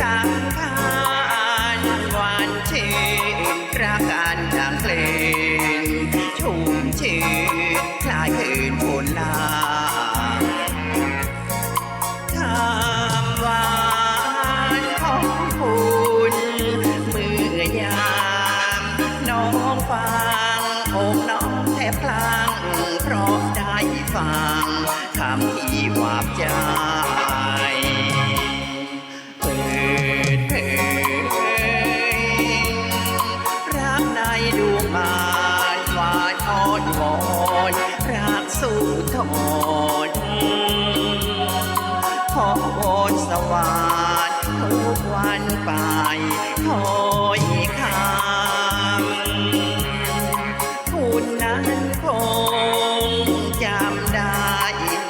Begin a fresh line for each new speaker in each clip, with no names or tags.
สังขารหวานชื่นรักกันจงเพลงชุ่มชื่นคลายคืนฝนลาทำหวานของคุณเมื่อยามน้องฟังอกน้องแทบพลังเพราะได้ฟังคำที่หวาบจาง สู้ทนขอวอนสวรรค์ทุกวันไปถอยคำคุณนั้นคงจำได้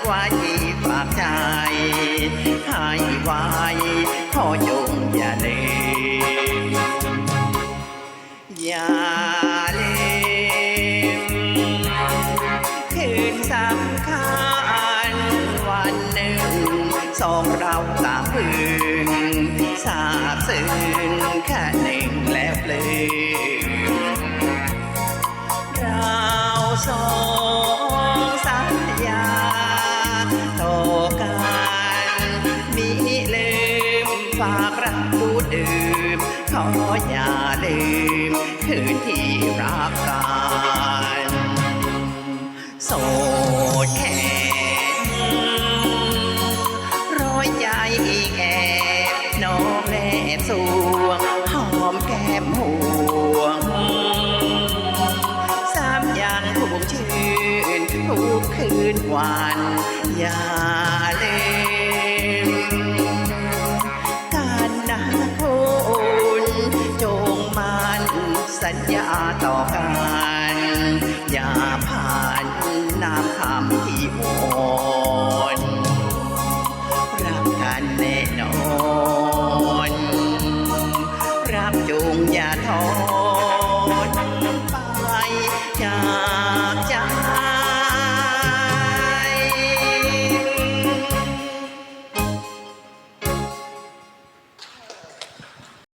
ว่าอีฝากใจให้ไว้ขอจงอย่าลืมอย่า สองเราต่างพึงทราบซึ้งแค่หนึ่งแล้วปลืมเราสองสัญญาต่อกันมีลืมฝากรักดูดื่มขออย่าลืมคืนที่รักกันโสดแค่ คืนวันอย่าลืมการนาคุณจงมันสัญญาต่อกัน อย่าผ่านน้ำคำที่โอ